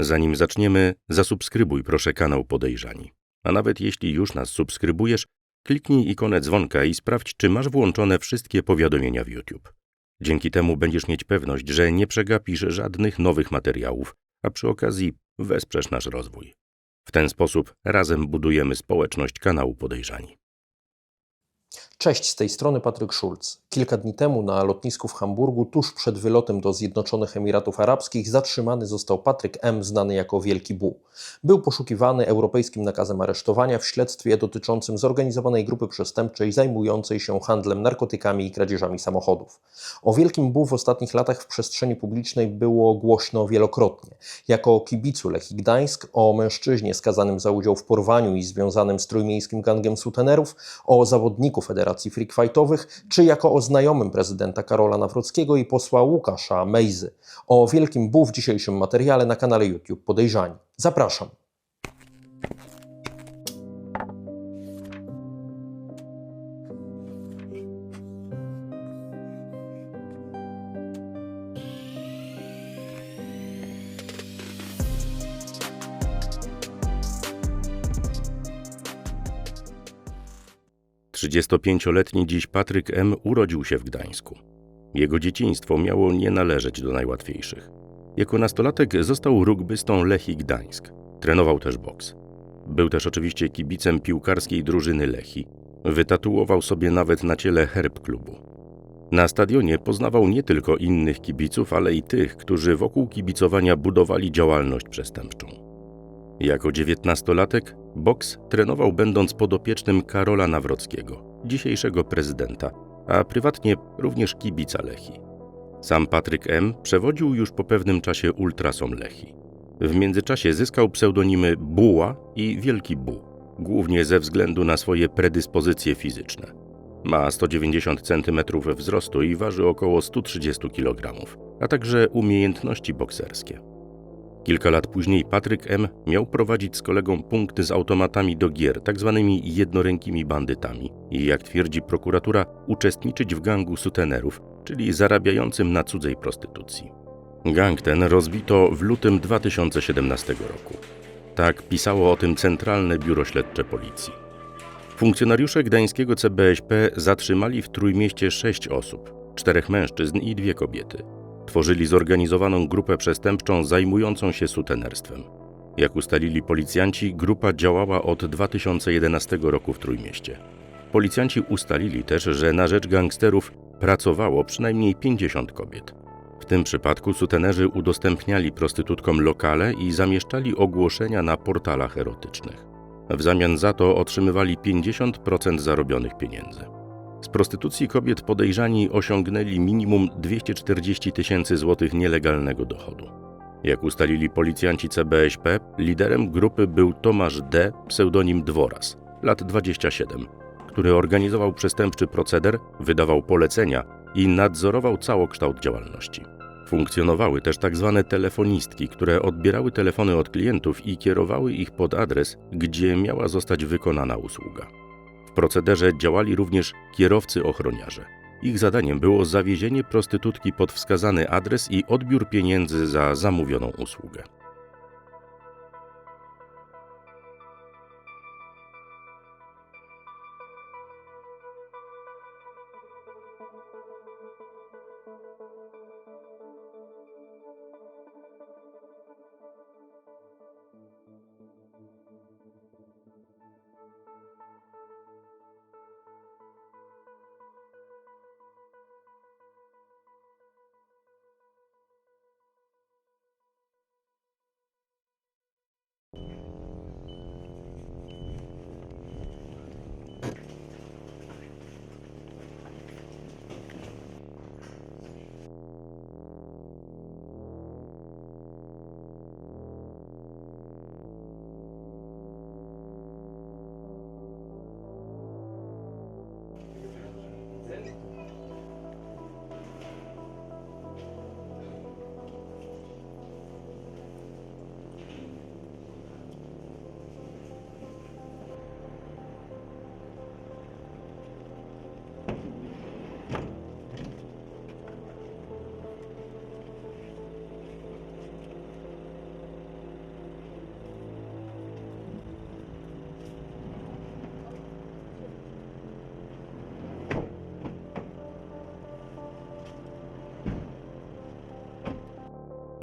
Zanim zaczniemy, zasubskrybuj proszę kanał Podejrzani. A nawet jeśli już nas subskrybujesz, kliknij ikonę dzwonka i sprawdź, czy masz włączone wszystkie powiadomienia w YouTube. Dzięki temu będziesz mieć pewność, że nie przegapisz żadnych nowych materiałów, a przy okazji wesprzesz nasz rozwój. W ten sposób razem budujemy społeczność kanału Podejrzani. Cześć, z tej strony Patryk Schulz. Kilka dni temu na lotnisku w Hamburgu, tuż przed wylotem do Zjednoczonych Emiratów Arabskich, zatrzymany został Patryk M., znany jako Wielki Bu. Był poszukiwany europejskim nakazem aresztowania w śledztwie dotyczącym zorganizowanej grupy przestępczej zajmującej się handlem narkotykami i kradzieżami samochodów. O Wielkim Bu w ostatnich latach w przestrzeni publicznej było głośno wielokrotnie. Jako o kibicu Lechii Gdańsk, o mężczyźnie skazanym za udział w porwaniu i związanym z trójmiejskim gangiem sutenerów, o zawodniku Federacji Freak Fightowych, czy jako o znajomym prezydenta Karola Nawrockiego i posła Łukasza Mejzy. O Wielkim Bu w dzisiejszym materiale na kanale YouTube Podejrzani. Zapraszam. Trzydziestopięcioletni dziś Patryk M. urodził się w Gdańsku. Jego dzieciństwo miało nie należeć do najłatwiejszych. Jako nastolatek został rugbystą Lechii Gdańsk. Trenował też boks. Był też oczywiście kibicem piłkarskiej drużyny Lechii. Wytatuował sobie nawet na ciele herb klubu. Na stadionie poznawał nie tylko innych kibiców, ale i tych, którzy wokół kibicowania budowali działalność przestępczą. Jako dziewiętnastolatek boks trenował będąc podopiecznym Karola Nawrockiego, dzisiejszego prezydenta, a prywatnie również kibica Lechii. Sam Patryk M. przewodził już po pewnym czasie ultrasom Lechii. W międzyczasie zyskał pseudonimy Buła i Wielki Bu, głównie ze względu na swoje predyspozycje fizyczne. Ma 190 cm wzrostu i waży około 130 kg, a także umiejętności bokserskie. Kilka lat później Patryk M. miał prowadzić z kolegą punkty z automatami do gier, tak zwanymi jednorękimi bandytami i, jak twierdzi prokuratura, uczestniczyć w gangu sutenerów, czyli zarabiającym na cudzej prostytucji. Gang ten rozbito w lutym 2017 roku. Tak pisało o tym Centralne Biuro Śledcze Policji. Funkcjonariusze gdańskiego CBŚP zatrzymali w Trójmieście sześć osób, czterech mężczyzn i dwie kobiety. Tworzyli zorganizowaną grupę przestępczą zajmującą się sutenerstwem. Jak ustalili policjanci, grupa działała od 2011 roku w Trójmieście. Policjanci ustalili też, że na rzecz gangsterów pracowało przynajmniej 50 kobiet. W tym przypadku sutenerzy udostępniali prostytutkom lokale i zamieszczali ogłoszenia na portalach erotycznych. W zamian za to otrzymywali 50% zarobionych pieniędzy. Z prostytucji kobiet podejrzani osiągnęli minimum 240 tysięcy złotych nielegalnego dochodu. Jak ustalili policjanci CBŚP, liderem grupy był Tomasz D., pseudonim Dworas, lat 27, który organizował przestępczy proceder, wydawał polecenia i nadzorował całokształt działalności. Funkcjonowały też tzw. Tak telefonistki, które odbierały telefony od klientów i kierowały ich pod adres, gdzie miała zostać wykonana usługa. W procederze działali również kierowcy ochroniarze. Ich zadaniem było zawiezienie prostytutki pod wskazany adres i odbiór pieniędzy za zamówioną usługę.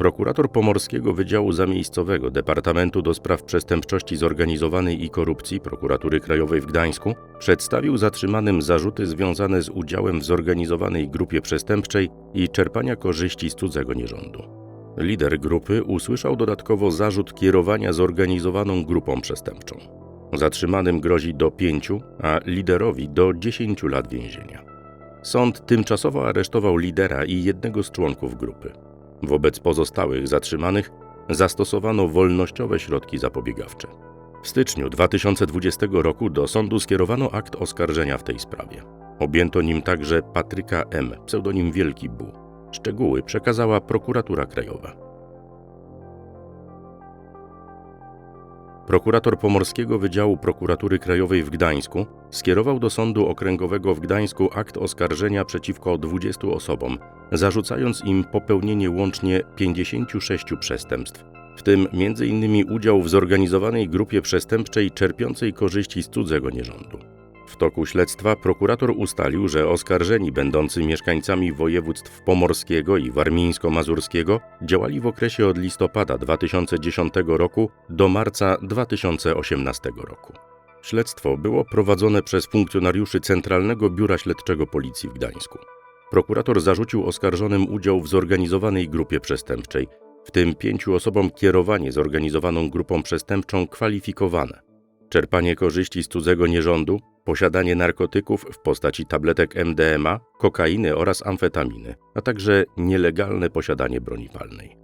Prokurator Pomorskiego Wydziału Zamiejscowego Departamentu do Spraw Przestępczości Zorganizowanej i Korupcji Prokuratury Krajowej w Gdańsku przedstawił zatrzymanym zarzuty związane z udziałem w zorganizowanej grupie przestępczej i czerpania korzyści z cudzego nierządu. Lider grupy usłyszał dodatkowo zarzut kierowania zorganizowaną grupą przestępczą. Zatrzymanym grozi do pięciu, a liderowi do 10 lat więzienia. Sąd tymczasowo aresztował lidera i jednego z członków grupy. Wobec pozostałych zatrzymanych zastosowano wolnościowe środki zapobiegawcze. W styczniu 2020 roku do sądu skierowano akt oskarżenia w tej sprawie. Objęto nim także Patryka M., pseudonim Wielki Bu. Szczegóły przekazała prokuratura krajowa. Prokurator Pomorskiego Wydziału Prokuratury Krajowej w Gdańsku skierował do Sądu Okręgowego w Gdańsku akt oskarżenia przeciwko 20 osobom, zarzucając im popełnienie łącznie 56 przestępstw, w tym m.in. udział w zorganizowanej grupie przestępczej czerpiącej korzyści z cudzego nierządu. Toku śledztwa prokurator ustalił, że oskarżeni będący mieszkańcami województw pomorskiego i warmińsko-mazurskiego działali w okresie od listopada 2010 roku do marca 2018 roku. Śledztwo było prowadzone przez funkcjonariuszy Centralnego Biura Śledczego Policji w Gdańsku. Prokurator zarzucił oskarżonym udział w zorganizowanej grupie przestępczej, w tym pięciu osobom kierowanie zorganizowaną grupą przestępczą kwalifikowane, czerpanie korzyści z cudzego nierządu, posiadanie narkotyków w postaci tabletek MDMA, kokainy oraz amfetaminy, a także nielegalne posiadanie broni palnej.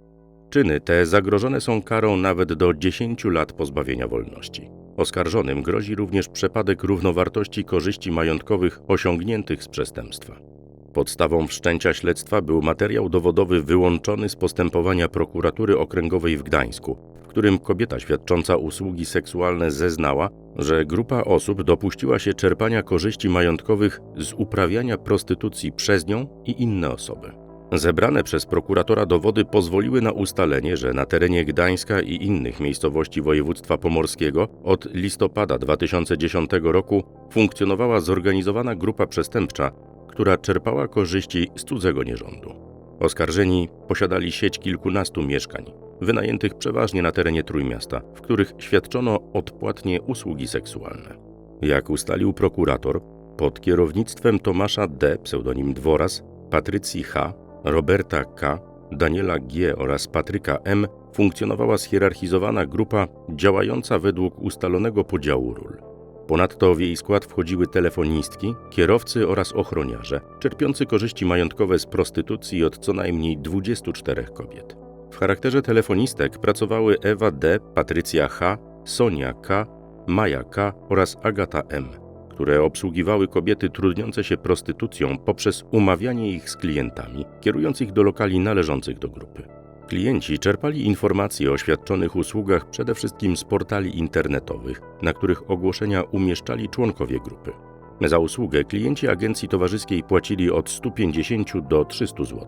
Czyny te zagrożone są karą nawet do 10 lat pozbawienia wolności. Oskarżonym grozi również przepadek równowartości korzyści majątkowych osiągniętych z przestępstwa. Podstawą wszczęcia śledztwa był materiał dowodowy wyłączony z postępowania prokuratury okręgowej w Gdańsku, w którym kobieta świadcząca usługi seksualne zeznała, że grupa osób dopuściła się czerpania korzyści majątkowych z uprawiania prostytucji przez nią i inne osoby. Zebrane przez prokuratora dowody pozwoliły na ustalenie, że na terenie Gdańska i innych miejscowości województwa pomorskiego od listopada 2010 roku funkcjonowała zorganizowana grupa przestępcza, która czerpała korzyści z cudzego nierządu. Oskarżeni posiadali sieć kilkunastu mieszkań, wynajętych przeważnie na terenie Trójmiasta, w których świadczono odpłatnie usługi seksualne. Jak ustalił prokurator, pod kierownictwem Tomasza D., pseudonim Dworas, Patrycji H., Roberta K., Daniela G. oraz Patryka M. funkcjonowała schierarchizowana grupa działająca według ustalonego podziału ról. Ponadto w jej skład wchodziły telefonistki, kierowcy oraz ochroniarze, czerpiący korzyści majątkowe z prostytucji od co najmniej 24 kobiet. W charakterze telefonistek pracowały Ewa D., Patrycja H., Sonia K., Maja K. oraz Agata M., które obsługiwały kobiety trudniące się prostytucją poprzez umawianie ich z klientami, kierując ich do lokali należących do grupy. Klienci czerpali informacje o świadczonych usługach przede wszystkim z portali internetowych, na których ogłoszenia umieszczali członkowie grupy. Za usługę klienci agencji towarzyskiej płacili od 150 do 300 zł.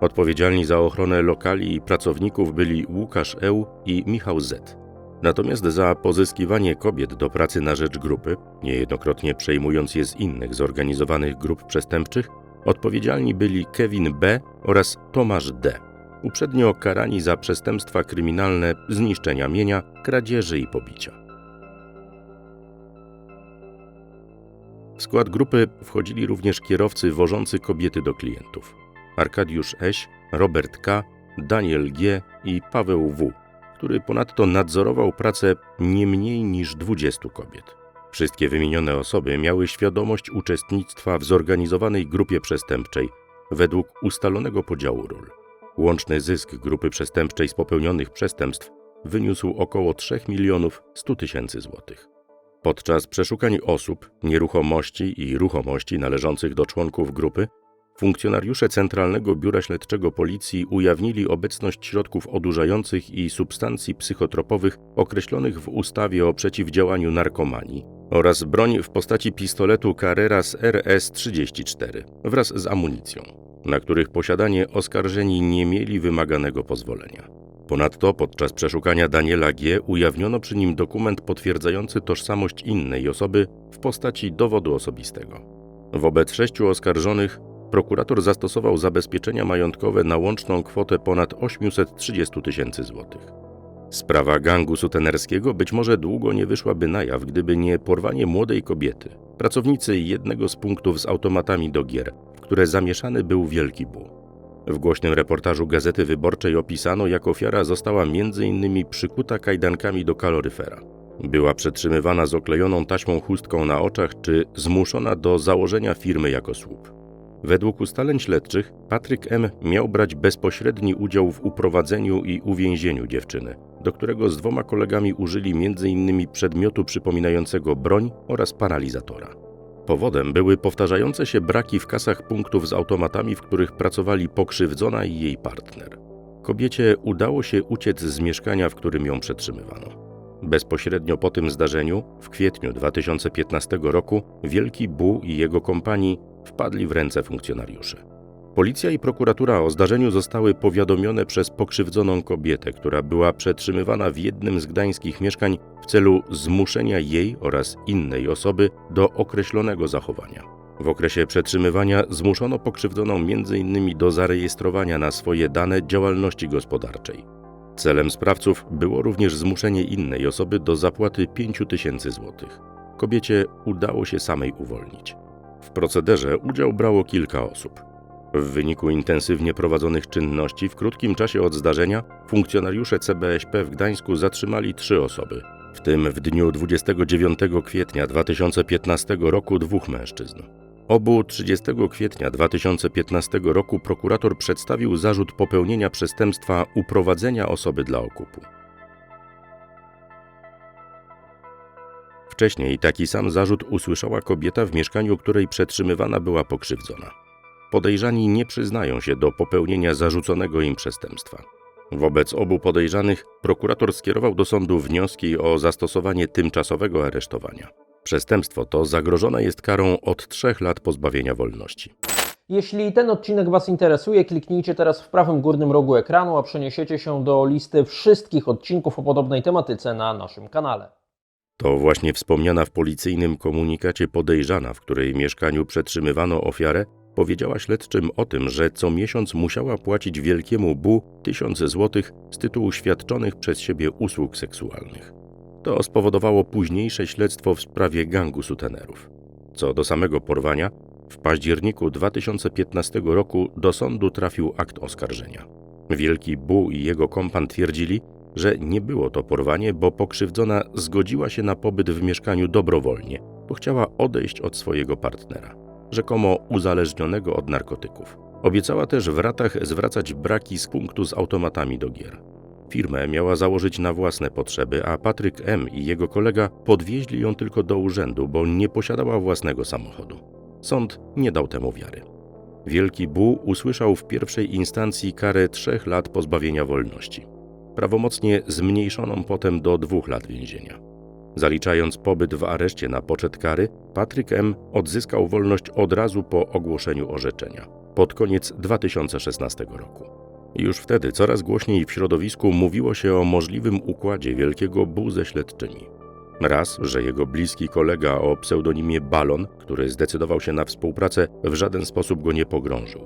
Odpowiedzialni za ochronę lokali i pracowników byli Łukasz Eł i Michał Z. Natomiast za pozyskiwanie kobiet do pracy na rzecz grupy, niejednokrotnie przejmując je z innych zorganizowanych grup przestępczych, odpowiedzialni byli Kevin B. oraz Tomasz D uprzednio karani za przestępstwa kryminalne zniszczenia mienia, kradzieży i pobicia. W skład grupy wchodzili również kierowcy wożący kobiety do klientów. Arkadiusz Eś, Robert K., Daniel G. i Paweł W., który ponadto nadzorował pracę nie mniej niż 20 kobiet. Wszystkie wymienione osoby miały świadomość uczestnictwa w zorganizowanej grupie przestępczej według ustalonego podziału ról. Łączny zysk grupy przestępczej z popełnionych przestępstw wyniósł około 3 milionów 100 tysięcy złotych. Podczas przeszukań osób, nieruchomości i ruchomości należących do członków grupy, funkcjonariusze Centralnego Biura Śledczego Policji ujawnili obecność środków odurzających i substancji psychotropowych określonych w ustawie o przeciwdziałaniu narkomanii oraz broń w postaci pistoletu Carreras RS-34 wraz z amunicją na których posiadanie oskarżeni nie mieli wymaganego pozwolenia. Ponadto podczas przeszukania Daniela G. ujawniono przy nim dokument potwierdzający tożsamość innej osoby w postaci dowodu osobistego. Wobec sześciu oskarżonych prokurator zastosował zabezpieczenia majątkowe na łączną kwotę ponad 830 tysięcy złotych. Sprawa gangu sutenerskiego być może długo nie wyszłaby na jaw, gdyby nie porwanie młodej kobiety, pracownicy jednego z punktów z automatami do gier, które zamieszany był Wielki Bu. W głośnym reportażu Gazety Wyborczej opisano, jak ofiara została m.in. przykuta kajdankami do kaloryfera. Była przetrzymywana z oklejoną taśmą chustką na oczach czy zmuszona do założenia firmy jako słup. Według ustaleń śledczych, Patryk M. miał brać bezpośredni udział w uprowadzeniu i uwięzieniu dziewczyny, do którego z dwoma kolegami użyli m.in. przedmiotu przypominającego broń oraz paralizatora. Powodem były powtarzające się braki w kasach punktów z automatami, w których pracowali pokrzywdzona i jej partner. Kobiecie udało się uciec z mieszkania, w którym ją przetrzymywano. Bezpośrednio po tym zdarzeniu, w kwietniu 2015 roku, Wielki Bu i jego kompanii wpadli w ręce funkcjonariuszy. Policja i prokuratura o zdarzeniu zostały powiadomione przez pokrzywdzoną kobietę, która była przetrzymywana w jednym z gdańskich mieszkań w celu zmuszenia jej oraz innej osoby do określonego zachowania. W okresie przetrzymywania zmuszono pokrzywdzoną m.in. do zarejestrowania na swoje dane działalności gospodarczej. Celem sprawców było również zmuszenie innej osoby do zapłaty 5 tysięcy złotych. Kobiecie udało się samej uwolnić. W procederze udział brało kilka osób. W wyniku intensywnie prowadzonych czynności w krótkim czasie od zdarzenia funkcjonariusze CBŚP w Gdańsku zatrzymali trzy osoby, w tym w dniu 29 kwietnia 2015 roku dwóch mężczyzn. Obu 30 kwietnia 2015 roku prokurator przedstawił zarzut popełnienia przestępstwa uprowadzenia osoby dla okupu. Wcześniej taki sam zarzut usłyszała kobieta w mieszkaniu, której przetrzymywana była pokrzywdzona. Podejrzani nie przyznają się do popełnienia zarzuconego im przestępstwa. Wobec obu podejrzanych prokurator skierował do sądu wnioski o zastosowanie tymczasowego aresztowania. Przestępstwo to zagrożone jest karą od trzech lat pozbawienia wolności. Jeśli ten odcinek Was interesuje, kliknijcie teraz w prawym górnym rogu ekranu, a przeniesiecie się do listy wszystkich odcinków o podobnej tematyce na naszym kanale. To właśnie wspomniana w policyjnym komunikacie podejrzana, w której mieszkaniu przetrzymywano ofiarę, powiedziała śledczym o tym, że co miesiąc musiała płacić wielkiemu Bu tysiące złotych z tytułu świadczonych przez siebie usług seksualnych. To spowodowało późniejsze śledztwo w sprawie gangu sutenerów. Co do samego porwania, w październiku 2015 roku do sądu trafił akt oskarżenia. Wielki Bu i jego kompan twierdzili, że nie było to porwanie, bo pokrzywdzona zgodziła się na pobyt w mieszkaniu dobrowolnie, bo chciała odejść od swojego partnera, rzekomo uzależnionego od narkotyków. Obiecała też w ratach zwracać braki z punktu z automatami do gier. Firmę miała założyć na własne potrzeby, a Patryk M. i jego kolega podwieźli ją tylko do urzędu, bo nie posiadała własnego samochodu. Sąd nie dał temu wiary. Wielki Bu usłyszał w pierwszej instancji karę trzech lat pozbawienia wolności prawomocnie zmniejszoną potem do dwóch lat więzienia. Zaliczając pobyt w areszcie na poczet kary, Patryk M. odzyskał wolność od razu po ogłoszeniu orzeczenia, pod koniec 2016 roku. Już wtedy coraz głośniej w środowisku mówiło się o możliwym układzie Wielkiego Bu ze śledczymi. Raz, że jego bliski kolega o pseudonimie Balon, który zdecydował się na współpracę, w żaden sposób go nie pogrążył.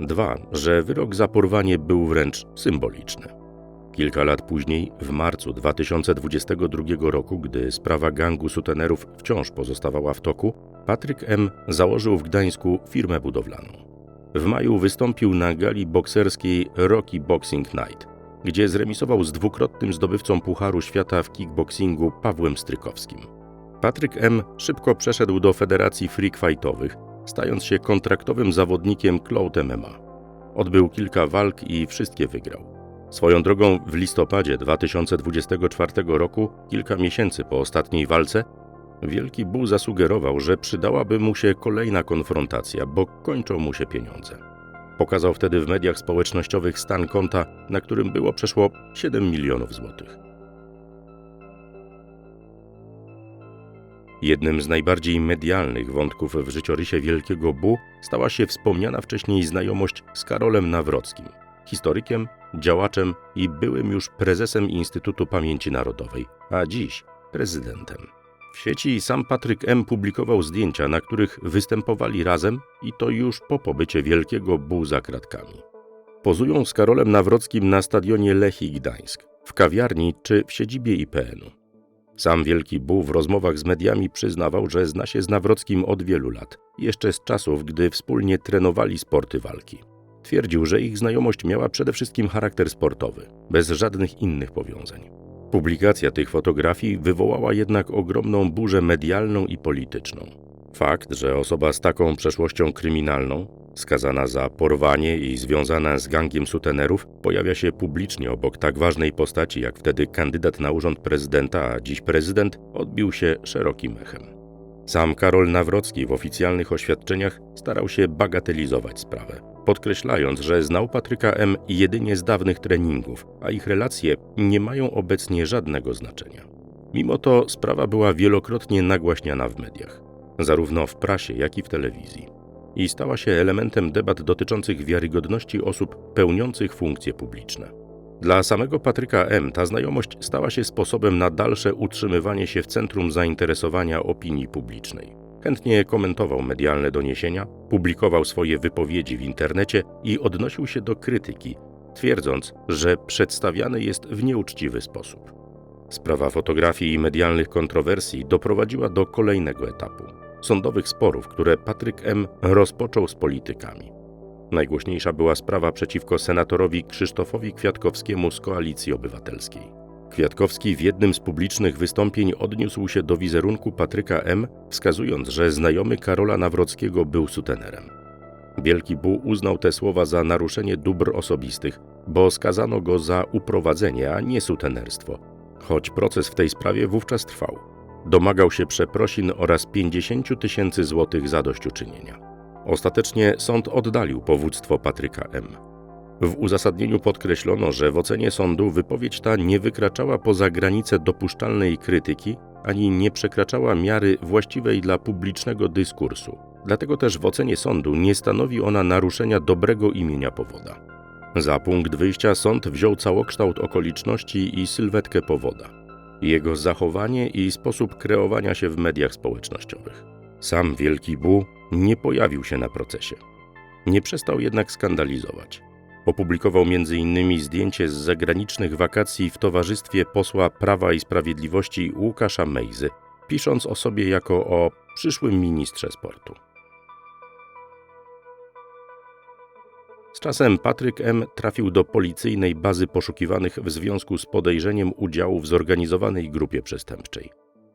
Dwa, że wyrok za porwanie był wręcz symboliczny. Kilka lat później, w marcu 2022 roku, gdy sprawa gangu sutenerów wciąż pozostawała w toku, Patryk M. założył w Gdańsku firmę budowlaną. W maju wystąpił na gali bokserskiej Rocky Boxing Night, gdzie zremisował z dwukrotnym zdobywcą Pucharu Świata w kickboxingu Pawłem Strykowskim. Patryk M. szybko przeszedł do Federacji Freak Fightowych, stając się kontraktowym zawodnikiem Cloud MMA. Odbył kilka walk i wszystkie wygrał. Swoją drogą w listopadzie 2024 roku, kilka miesięcy po ostatniej walce, Wielki Bu zasugerował, że przydałaby mu się kolejna konfrontacja, bo kończą mu się pieniądze. Pokazał wtedy w mediach społecznościowych stan konta, na którym było przeszło 7 milionów złotych. Jednym z najbardziej medialnych wątków w życiorysie Wielkiego Bu stała się wspomniana wcześniej znajomość z Karolem Nawrockim, historykiem, działaczem i byłym już prezesem Instytutu Pamięci Narodowej, a dziś prezydentem. W sieci sam Patryk M. publikował zdjęcia, na których występowali razem i to już po pobycie Wielkiego Bu za kratkami. Pozują z Karolem Nawrockim na stadionie Lechii Gdańsk, w kawiarni czy w siedzibie IPN-u. Sam Wielki Bu w rozmowach z mediami przyznawał, że zna się z Nawrockim od wielu lat, jeszcze z czasów, gdy wspólnie trenowali sporty walki. Twierdził, że ich znajomość miała przede wszystkim charakter sportowy, bez żadnych innych powiązań. Publikacja tych fotografii wywołała jednak ogromną burzę medialną i polityczną. Fakt, że osoba z taką przeszłością kryminalną, skazana za porwanie i związana z gangiem sutenerów, pojawia się publicznie obok tak ważnej postaci jak wtedy kandydat na urząd prezydenta, a dziś prezydent, odbił się szerokim echem. Sam Karol Nawrocki w oficjalnych oświadczeniach starał się bagatelizować sprawę, podkreślając, że znał Patryka M. jedynie z dawnych treningów, a ich relacje nie mają obecnie żadnego znaczenia. Mimo to sprawa była wielokrotnie nagłaśniana w mediach, zarówno w prasie, jak i w telewizji, i stała się elementem debat dotyczących wiarygodności osób pełniących funkcje publiczne. Dla samego Patryka M. ta znajomość stała się sposobem na dalsze utrzymywanie się w centrum zainteresowania opinii publicznej. Chętnie komentował medialne doniesienia, publikował swoje wypowiedzi w internecie i odnosił się do krytyki, twierdząc, że przedstawiany jest w nieuczciwy sposób. Sprawa fotografii i medialnych kontrowersji doprowadziła do kolejnego etapu sądowych sporów, które Patryk M. rozpoczął z politykami. Najgłośniejsza była sprawa przeciwko senatorowi Krzysztofowi Kwiatkowskiemu z Koalicji Obywatelskiej. Kwiatkowski w jednym z publicznych wystąpień odniósł się do wizerunku Patryka M., wskazując, że znajomy Karola Nawrockiego był sutenerem. Wielki Bu uznał te słowa za naruszenie dóbr osobistych, bo skazano go za uprowadzenie, a nie sutenerstwo, choć proces w tej sprawie wówczas trwał. Domagał się przeprosin oraz 50 tysięcy złotych zadośćuczynienia. Ostatecznie sąd oddalił powództwo Patryka M. W uzasadnieniu podkreślono, że w ocenie sądu wypowiedź ta nie wykraczała poza granice dopuszczalnej krytyki ani nie przekraczała miary właściwej dla publicznego dyskursu. Dlatego też w ocenie sądu nie stanowi ona naruszenia dobrego imienia powoda. Za punkt wyjścia sąd wziął całokształt okoliczności i sylwetkę powoda, jego zachowanie i sposób kreowania się w mediach społecznościowych. Sam Wielki Bu nie pojawił się na procesie. Nie przestał jednak skandalizować. Opublikował m.in. zdjęcie z zagranicznych wakacji w towarzystwie posła Prawa i Sprawiedliwości Łukasza Mejzy, pisząc o sobie jako o przyszłym ministrze sportu. Z czasem Patryk M. trafił do policyjnej bazy poszukiwanych w związku z podejrzeniem udziału w zorganizowanej grupie przestępczej.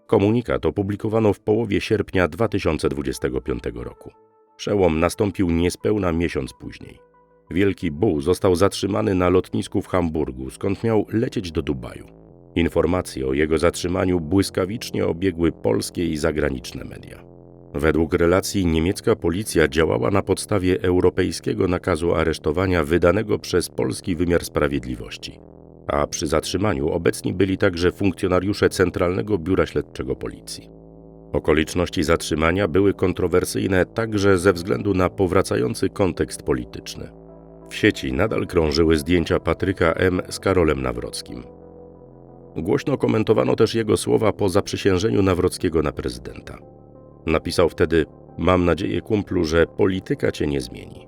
Komunikat opublikowano w połowie sierpnia 2025 roku. Przełom nastąpił niespełna miesiąc później. Wielki Bu został zatrzymany na lotnisku w Hamburgu, skąd miał lecieć do Dubaju. Informacje o jego zatrzymaniu błyskawicznie obiegły polskie i zagraniczne media. Według relacji niemiecka policja działała na podstawie europejskiego nakazu aresztowania wydanego przez polski wymiar sprawiedliwości a przy zatrzymaniu obecni byli także funkcjonariusze Centralnego Biura Śledczego Policji. Okoliczności zatrzymania były kontrowersyjne także ze względu na powracający kontekst polityczny. W sieci nadal krążyły zdjęcia Patryka M. z Karolem Nawrockim. Głośno komentowano też jego słowa po zaprzysiężeniu Nawrockiego na prezydenta. Napisał wtedy: Mam nadzieję, kumplu, że polityka cię nie zmieni.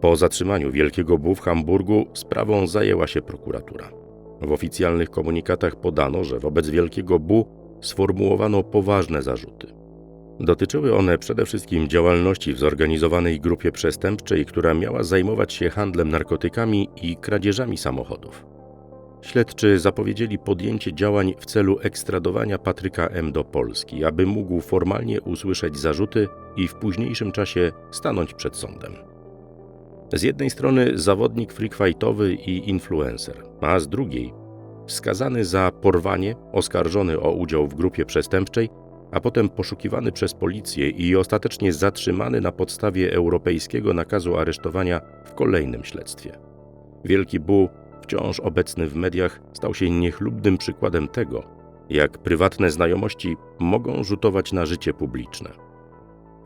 Po zatrzymaniu Wielkiego Bu w Hamburgu sprawą zajęła się prokuratura. W oficjalnych komunikatach podano, że wobec Wielkiego Bu sformułowano poważne zarzuty. Dotyczyły one przede wszystkim działalności w zorganizowanej grupie przestępczej, która miała zajmować się handlem narkotykami i kradzieżami samochodów. Śledczy zapowiedzieli podjęcie działań w celu ekstradowania Patryka M. do Polski, aby mógł formalnie usłyszeć zarzuty i w późniejszym czasie stanąć przed sądem. Z jednej strony zawodnik freakfightowy i influencer, a z drugiej skazany za porwanie, oskarżony o udział w grupie przestępczej, a potem poszukiwany przez policję i ostatecznie zatrzymany na podstawie europejskiego nakazu aresztowania w kolejnym śledztwie. Wielki Bu, wciąż obecny w mediach, stał się niechlubnym przykładem tego, jak prywatne znajomości mogą rzutować na życie publiczne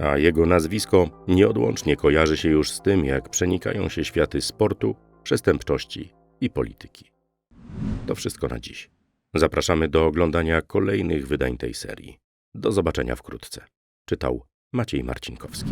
a jego nazwisko nieodłącznie kojarzy się już z tym, jak przenikają się światy sportu, przestępczości i polityki. To wszystko na dziś. Zapraszamy do oglądania kolejnych wydań tej serii. Do zobaczenia wkrótce. Czytał Maciej Marcinkowski.